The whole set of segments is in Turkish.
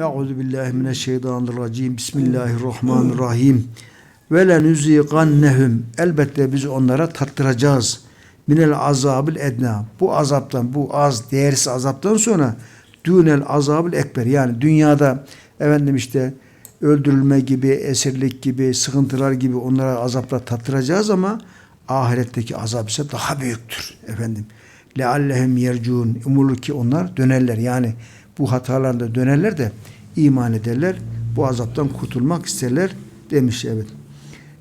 Euzu billahi mineşşeytanirracim. Bismillahirrahmanirrahim. Ve lenüzigannehum. Elbette biz onlara tattıracağız. Minel azabil edna. Bu azaptan, bu az, değersiz azaptan sonra dünel azabil ekber. Yani dünyada efendim işte öldürülme gibi, esirlik gibi, sıkıntılar gibi onlara azaplar tattıracağız ama ahiretteki azap ise daha büyüktür efendim. Leallehum yercun. Umulur ki onlar dönerler. Yani bu hatalarında dönerler de iman ederler. Bu azaptan kurtulmak isterler demiş evet.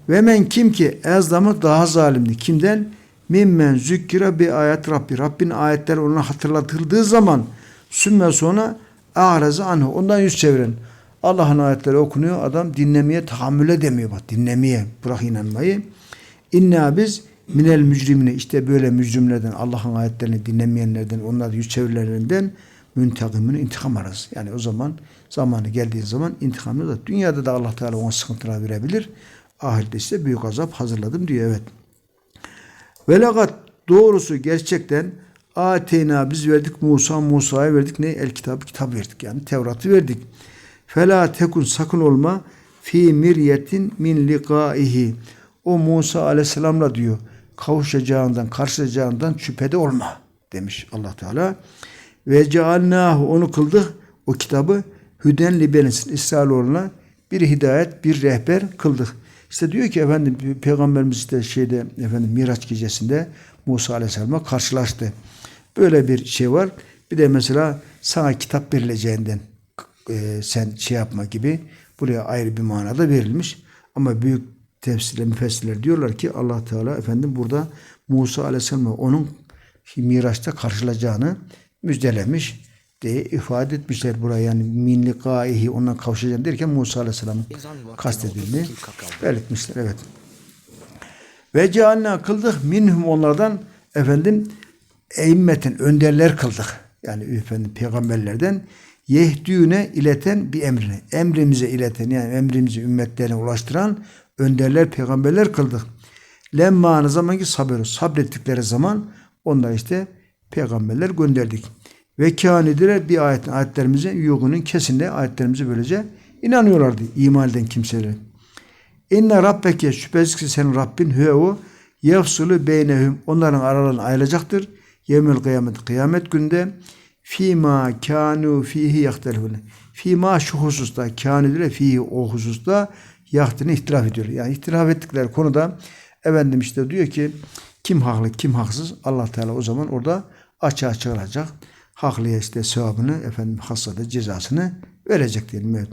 Ve men kim ki ezdamı daha zalimdi. Kimden? Mimmen zükkira bir ayet Rabbi. Rabbin ayetleri ona hatırlatıldığı zaman sümme sonra ağrazı anhu. Ondan yüz çeviren. Allah'ın ayetleri okunuyor. Adam dinlemeye tahammül edemiyor. Bak dinlemeye. Bırak inanmayı. İnna biz minel mücrimine işte böyle mücrimlerden Allah'ın ayetlerini dinlemeyenlerden onlar yüz çevirilerinden müntakimini intikam ararız. Yani o zaman zamanı geldiği zaman intikamını da dünyada da Allah Teala ona sıkıntılar verebilir. Ahirette ise büyük azap hazırladım diyor evet. Velakat doğrusu gerçekten Ateyna biz verdik Musa Musa'ya verdik ne el kitabı kitap verdik yani Tevrat'ı verdik. Fela tekun sakın olma fi miryetin min likaihi. O Musa aleyhisselamla diyor kavuşacağından, karşılayacağından şüphede olma demiş Allah Teala. Ve cealnahu onu kıldık o kitabı hüden libenisin İsrailoğlu'na bir hidayet, bir rehber kıldık. İşte diyor ki efendim peygamberimiz işte şeyde efendim Miraç gecesinde Musa Aleyhisselam'a karşılaştı. Böyle bir şey var. Bir de mesela sana kitap verileceğinden e, sen şey yapma gibi buraya ayrı bir manada verilmiş. Ama büyük tefsirler, müfessirler diyorlar ki Allah Teala efendim burada Musa Aleyhisselam'a onun Miraç'ta karşılayacağını müjdelemiş diye ifade etmişler buraya yani min likaihi ondan kavuşacağım derken Musa Aleyhisselam'ın kastedildiğini belirtmişler evet. Ve cealna kıldık minhum onlardan efendim eimmetin önderler kıldık. Yani efendim peygamberlerden yehdüğüne ileten bir emrine. Emrimize ileten yani emrimizi ümmetlerine ulaştıran önderler peygamberler kıldık. Lemma ne zaman ki sabır sabrettikleri zaman onlar işte peygamberler gönderdik. Ve kânidire bir ayetin ayetlerimize yugunun kesinlikle ayetlerimize böylece inanıyorlardı iman eden kimseler. İnne rabbeke şüphesiz ki senin Rabbin hüve o yefsulu beynehum onların aralarını ayrılacaktır. Yevmel kıyamet kıyamet günde fima kanu fihi yahtelifun. Fima şu hususta kânidire fihi o hususta yahtını ihtilaf ediyor. Yani ihtilaf ettikleri konuda efendim işte diyor ki kim haklı kim haksız Allah Teala o zaman orada açığa çıkaracak. Haklıya işte sevabını efendim hasada cezasını verecek diyelim. Evet.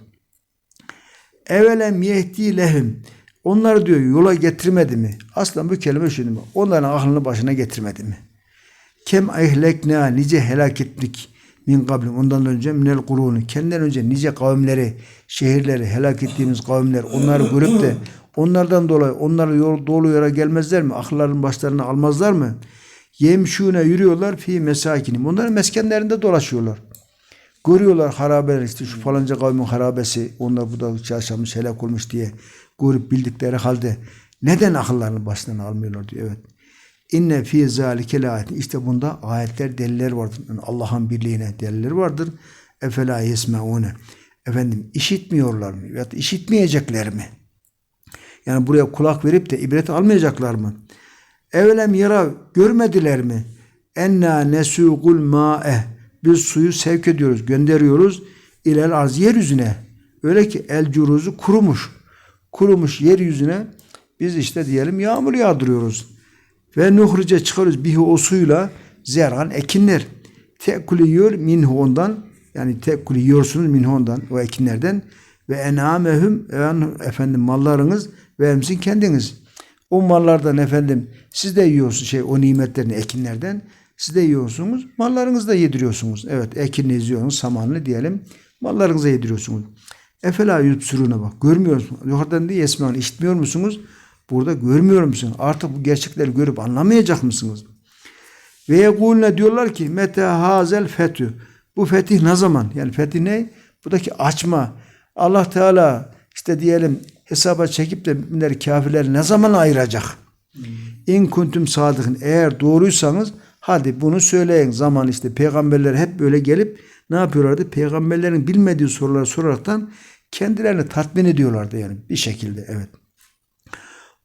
Evelem yehdi lehum. Onları diyor yola getirmedi mi? Aslında bu kelime şunu mu? Onların aklını başına getirmedi mi? Kem ehlekna nice helak ettik min kablim ondan önce minel kurunu kendinden önce nice kavimleri şehirleri helak ettiğimiz kavimler onları görüp de onlardan dolayı onları yol, dolu yere gelmezler mi? Akılların başlarına almazlar mı? Yemşune yürüyorlar fi mesakinim. Onların meskenlerinde dolaşıyorlar. Görüyorlar harabeler işte şu falanca kavmin harabesi onlar burada yaşamış helak olmuş diye görüp bildikleri halde neden akıllarını başlarına almıyorlar diyor. Evet. İnne fi zalike ayet. İşte bunda ayetler, deliller vardır. Yani Allah'ın birliğine deliller vardır. Efela yesmeune. Efendim işitmiyorlar mı? Ya işitmeyecekler mi? Yani buraya kulak verip de ibret almayacaklar mı? Evlem yara görmediler mi? Enna nesugul ma'e. Biz suyu sevk ediyoruz, gönderiyoruz. İlel arz yeryüzüne. Öyle ki el curuzu kurumuş. Kurumuş yeryüzüne biz işte diyelim yağmur yağdırıyoruz. Ve nuhrice çıkarız bihi o suyla zeran ekinler. Tekuli yiyor minhu ondan. Yani tekuli yiyorsunuz minhu ondan o ekinlerden. Ve enamehum efendim mallarınız ve kendiniz. O mallardan efendim siz de yiyorsunuz şey o nimetlerini ekinlerden. Siz de yiyorsunuz. Mallarınızı da yediriyorsunuz. Evet ekinini yiyorsunuz. Samanlı diyelim. Mallarınıza yediriyorsunuz. Efela yutsürüne bak. Görmüyor musunuz? Yukarıdan diye esmen işitmiyor musunuz? Burada görmüyor musunuz? Artık bu gerçekleri görüp anlamayacak mısınız? Ve yekulne diyorlar ki mete hazel fetü. Bu fetih ne zaman? Yani fetih ne? Buradaki açma. Allah Teala işte diyelim hesaba çekip de müminleri kafirleri ne zaman ayıracak? İn kuntum sadıkın. Eğer doğruysanız hadi bunu söyleyin. Zaman işte peygamberler hep böyle gelip ne yapıyorlardı? Peygamberlerin bilmediği soruları soraraktan kendilerini tatmin ediyorlardı yani bir şekilde evet.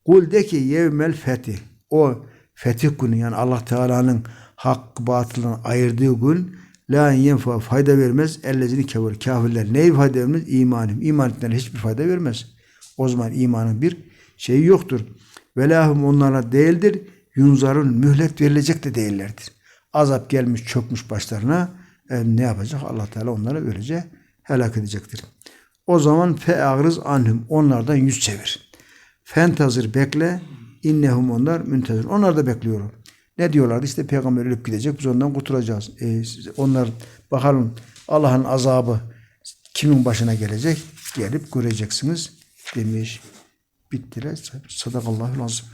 Kul de ki yevmel fetih. O fetih günü yani Allah Teala'nın hak batılını ayırdığı gün la yenfa fayda vermez. Ellezini kafir. Kafirler neyi fayda vermez? İmanım. İman hiçbir fayda vermez. O zaman imanın bir şeyi yoktur. Velahum onlara değildir. Yunzarın mühlet verilecek de değillerdir. Azap gelmiş çökmüş başlarına e, ne yapacak? Allah Teala onları öylece helak edecektir. O zaman fe ağrız anhum onlardan yüz çevir. Fentazır bekle. İnnehum onlar müntezir. Onlar da bekliyor. Ne diyorlardı? İşte peygamber ölüp gidecek. Biz ondan kurtulacağız. E, onlar bakalım Allah'ın azabı kimin başına gelecek? Gelip göreceksiniz demiş. Bittiler. Sadakallahu lazım.